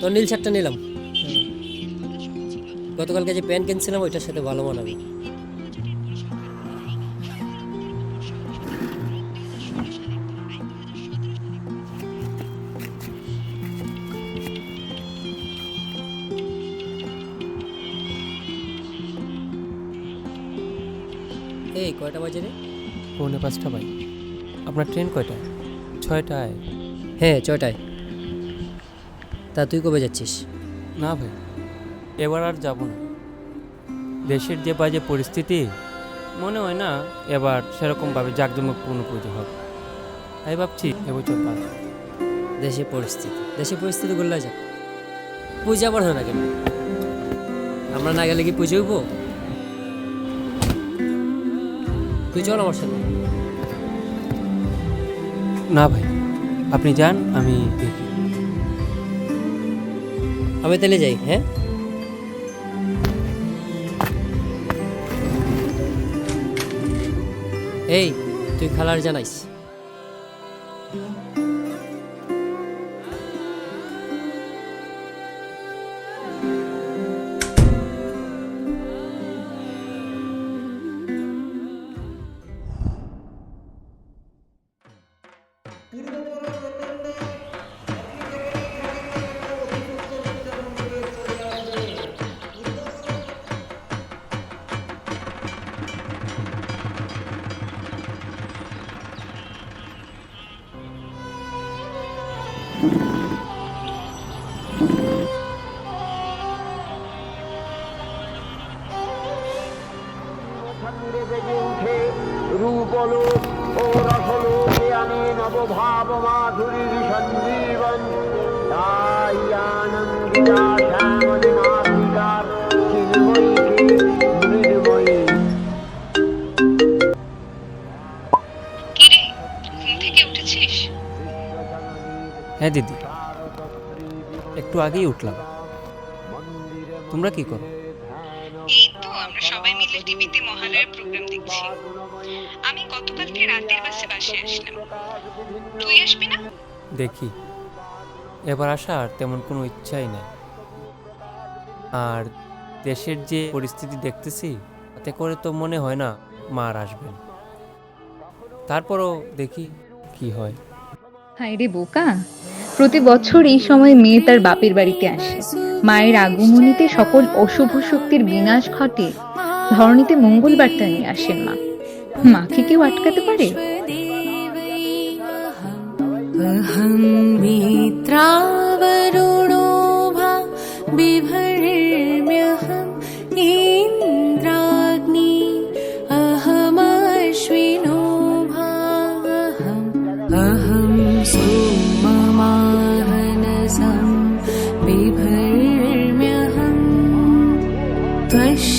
তো নীল শার্টটা নিলাম। গতকালকে যে প্যান্ট কিনছিলাম ওইটার সাথে ভালো মানাবে এই কয়টা বাজে রে? পৌনে পাঁচটা ভাই আপনার ট্রেন কয়টায়? ছয়টায়? হ্যাঁ ছয়টায়। তা তুই কবে যাচ্ছিস? না ভাই এবার আর যাব না। দেশের যে বাজে পরিস্থিতি মনে হয় না এবার সেরকমভাবে জাঁকজমকপূর্ণ পুজো হবে। তাই ভাবছি এবছর বাদ। দেশের পরিস্থিতি দেশের পরিস্থিতি করলে যাক পুজো আবার হয় না কেন? আমরা না গেলে কি পুজো হইব? তুই চল আমার সাথে। না ভাই, আপনি যান, আমি দেখি। আমি তাহলে যাই হ্যাঁ? এই, তুই খালার জানাইস। বেজে উঠে রূপলোক ও রসলোকে আনে নবভাব মাধুরীর সঞ্জীবন। তাই আনন্দিতা শ্যামল চিন্ময়ীকে হ্যাঁ দিদি একটু আগেই উঠলাম। তোমরা কি করো? সবাই মিলে টিভিতে মহালয়ার প্রোগ্রাম দেখছি। আমি গতকালকে রাতের বাসে বাসে আসলাম। তুই আসবি না? দেখি। এবার আসার তেমন কোনো ইচ্ছাই নেই। আর দেশের যে পরিস্থিতি দেখতেছি তাতে করে তো মনে হয় না মা আর আসবেন। তারপরও দেখি কি হয়। হায় রে বোকা! প্রতি বছর এই সময় মেয়ে তার বাপের বাড়িতে আসে। মায়ের আগমনীতে সকল অশুভ শক্তির বিনাশ ঘটে। ধরণীতে মঙ্গল বার্তা নিয়ে আসেন মা মাকে কেউ আটকাতে পারে अहं मित्रावरुणो भा बिभर्म्यहम् इन्द्राग्नि अहमश्विनो भाहम् अहं सोममाहनसं बिभर्म्यहम् त्वष्टारमुतपूषणं